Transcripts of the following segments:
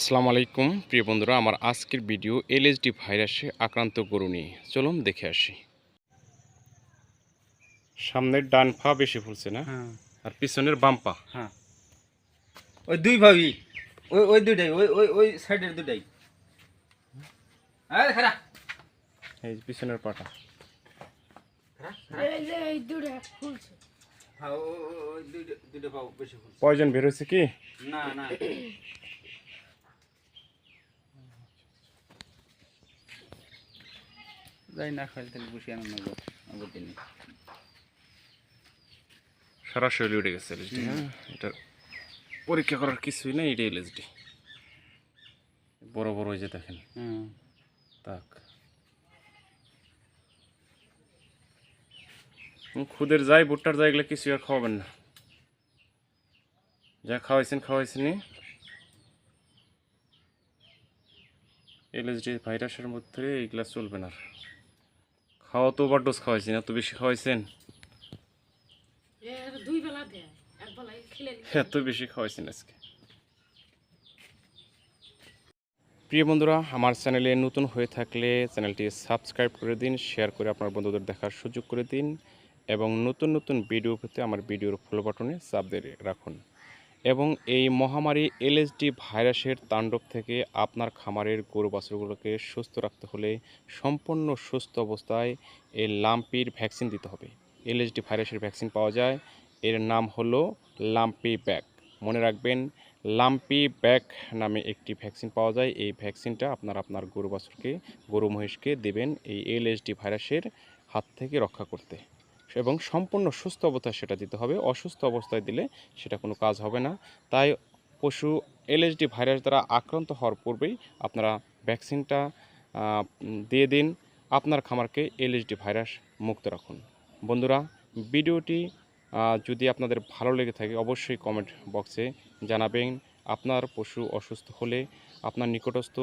আসসালামু আলাইকুম প্রিয় বন্ধুরা আমার আজকের ভিডিও এলএসডি ভাইরাসে আক্রান্ত গরু নিয়ে। চলুন দেখে আসি। সামনের ডান পা বেশি ফুলছে না? হ্যাঁ। আর পিছনের বাম পা? হ্যাঁ। ওই দুই ভাবি ওই ওই দুইটাই ওই ওই ওই সাইডের দুইটাই। আরে খারা এই পিছনের পাটা। এই যে এই দূরে খুলছে হ্যাঁ পয়জন বের হয়েছে কি? না না। যাই না খাইলে তাহলে বসে আনন্দ আগের দিনে সরাসরি উঠে গেছে এলএসডি হ্যাঁ? এটা পরীক্ষা করার কিছুই নেই এটা এলএসডি বড় বড় ওই যে দেখেন। হ্যাঁ তাক। হুম, খুদের যাই ভুট্টার যাই এগুলো কিছু আর খাওয়াবেন না। যা খাওয়াইছেন খাওয়াইছেন এলএসডি ভাইরাসের মধ্যে এইগুলা চলবে না আর। খাওয়া তো ওভার ডোজ খাওয়াইছেন এত বেশি খাওয়াইছেন। এত বেশি খাওয়াইছেন আজকে। প্রিয় বন্ধুরা আমার চ্যানেলে নতুন হয়ে থাকলে চ্যানেলটি সাবস্ক্রাইব করে দিন শেয়ার করে আপনার বন্ধুদের দেখার সুযোগ করে দিন এবং নতুন নতুন ভিডিও পেতে আমার ভিডিওর ফলো বাটনে চাপ দিয়ে রাখুন। এবং এই মহামারী এলএসডি ভাইরাসের তাণ্ডব থেকে আপনার খামারের গরু বাছুরগুলোকে সুস্থ রাখতে হলে সম্পূর্ণ সুস্থ অবস্থায় এই লাম্পির ভ্যাকসিন দিতে হবে। এলএসডি ভাইরাসের ভ্যাকসিন পাওয়া যায়। এর নাম হলো লাম্পি ব্যাক মনে রাখবেন, লাম্পি ব্যাক নামে একটি ভ্যাকসিন পাওয়া যায়। এই ভ্যাকসিনটা আপনার আপনার গরু বাছুরকে, গরু মহিষকে দেবেন এই এলএসডি ভাইরাসের হাত থেকে রক্ষা করতে। এবং সম্পূর্ণ সুস্থ অবস্থায় সেটা দিতে হবে। অসুস্থ অবস্থায় দিলে সেটা কোনো কাজ হবে না। তাই পশু এলএসডি ভাইরাস দ্বারা আক্রান্ত হওয়ার পূর্বেই আপনারা ভ্যাকসিনটা দিয়ে দিন। আপনার খামারকে এলএসডি ভাইরাস মুক্ত রাখুন। বন্ধুরা, ভিডিওটি যদি আপনাদের ভালো লেগে থাকে অবশ্যই কমেন্ট বক্সে জানাবেন। আপনার পশু অসুস্থ হলে আপনার নিকটস্থ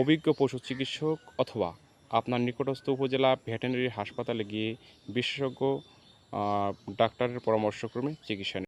অভিজ্ঞ পশু চিকিৎসক অথবা আপনার নিকটস্থ উপজেলা ভেটেরিনারি হাসপাতালে গিয়ে বিশেষজ্ঞ ডাক্তারের পরামর্শক্রমে চিকিৎসা।